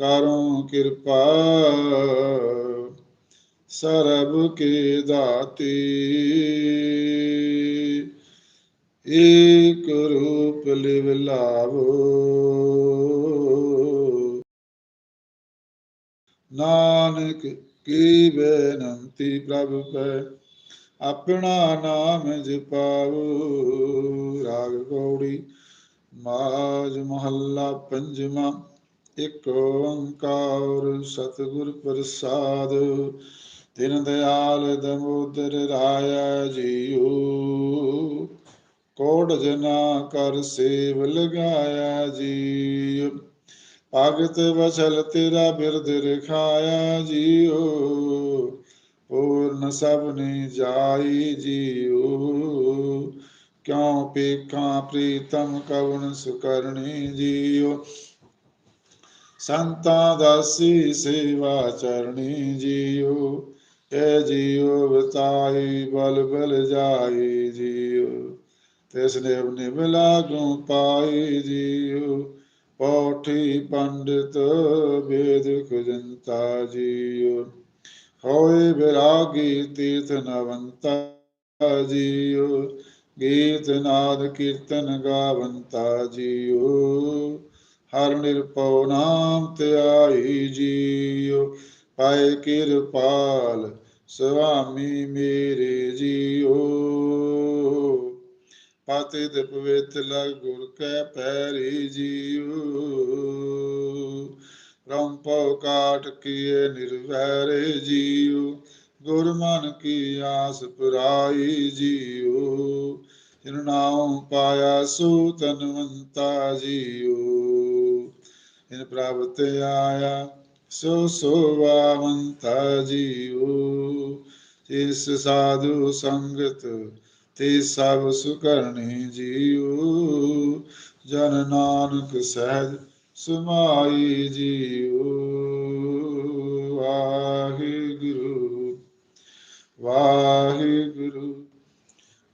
ਕਰੋ ਕਿਰਪਾ। ਸਰਬ ਕੇ ਦਾਤੀ। ਏਕ ਰੂਪ ਲਿਵ ਲਾਵੋ। ਨਾਨਕ ਕੀ ਬੇਨੰਤੀ ਪ੍ਰਭ ਪੈ। ਆਪਣਾ ਨਾਮ ਜਪਾਵੋ। ਰਾਗ ਗੌੜੀ। ਮਾਜ ਮਹੱਲਾ ਪੰਜਵਾਂ। ਇਕ ਓੰਕਾਰ ਸਤਿਗੁਰ ਪ੍ਰਸਾਦ ਦਿਨ ਦਿਆਲ ਦਮੋਦਰ ਰਾਇਆ ਜੀਓ ਕੋਟ ਜਨਾ ਕਰ ਸੇਵ ਲਗਾਇਆ ਜੀਓ ਭਗਤ ਵਸਲ ਤੇਰਾ ਬਿਰਦ ਰਖਾਇਆ ਜੀਓ ਪੂਰਨ ਸਭ ਨੇ ਜਾਈ ਜੀਓ ਕਿਉ ਪੇਖਾਂ ਪ੍ਰੀਤਮ ਕਵਣ ਸੁਕਰਣੀ ਜੀਓ ਸੰਤਾਂ ਦਾਸੀ ਸੇਵਾ ਚਰਣੀ ਜੀਓ ਏ ਜੀਓ ਬਤਾਈ, ਬਲ ਬਲ ਜਾਈ ਜੀਓ ਤਿਸ ਨਿਵ ਨਿਵ ਲਾਗੂ ਪਾਈ ਜੀਓ ਪੌਠੀ ਪੰਡਿਤ ਵੇਦ ਖੁਜੰਤਾ ਜੀਓ ਹੋਏ ਵਿਰਾਗੀ ਤੀਰਥ ਨਵੰਤਾ ਜੀਓ ਗੀਤ ਨਾਦ ਕੀਰਤਨ ਗਾਵੰਤਾ ਜੀਓ ਹਰ ਨਿਰਪਉ ਨਾਮ ਧਿਆਈ ਜੀਓ ਪਾਏ ਕਿਰਪਾਲ ਸੁਆਮੀ ਮੇਰੇ ਜੀਓ ਪਾਤੇ ਦੇ ਪਵਿੱਤ ਲਗ ਗੁਰ ਕੈ ਪੈਰੀ ਜੀਓ ਰੰਪਉ ਕਾਟ ਕੀਏ ਨਿਰਵੈਰੇ ਜੀਓ ਗੁਰ ਮਨ ਕੀ ਆਸ ਪੁਰਾਈ ਜੀਓ ਜਿਨ ਨਾਮ ਪਾਇਆ ਸੋ ਤਨਵੰਤਾ ਜੀਓ ਇਨ ਪ੍ਰਭ ਆਇਆ ਸੋ ਸੋਵਾਵੰਤਾ ਜੀਓ ਇਸ ਸਾਧੂ ਸੰਗਤ ਤੇ ਸਭ ਸੁਕਰਣੀ ਜੀਓ ਜਨ ਨਾਨਕ ਸਹਿਜ ਸਮਾਈ ਜੀਓ ਵਾਹਿਗੁਰੂ ਵਾਹਿਗੁਰੂ।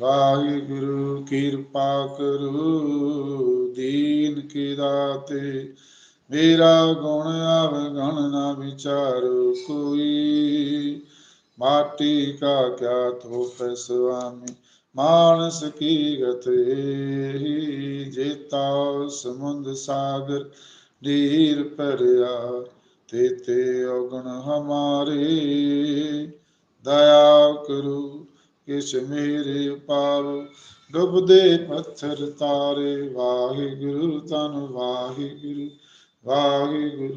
ਵਾਹਿਗੁਰੂ, ਕਿਰਪਾ ਕਰੋ। ਦੀਨ ਕੀ ਦਾਤੇ, ਮੇਰਾ ਗੁਣ ਆਵੇ, ਗਣ ਨਾ ਵਿਚਾਰੋ ਕੋਈ। ਮਾਟੀ ਕਾ ਕਿਆ ਥੋਪੈ ਸੁਆਮੀ, ਮਾਨਸ ਕੀ ਗਤੇ ਜੇਤਾ ਸਮੁੰਦ ਸਾਗਰ ਢੀਰ ਭਰਿਆ, ਤੇ ਤੇ ਔਗਣ ਹਮਾਰੇ। ਦਇਆ ਕਰੋ ਕਿਛ ਮੇਰੇ ਪਾਵ ਡੁੱਬਦੇ ਪੱਥਰ ਤਾਰੇ। ਵਾਹਿਗੁਰੂ ਤਨ ਵਾਹਿਗੁਰੂ ਵਾਹਿਗੁਰੂ।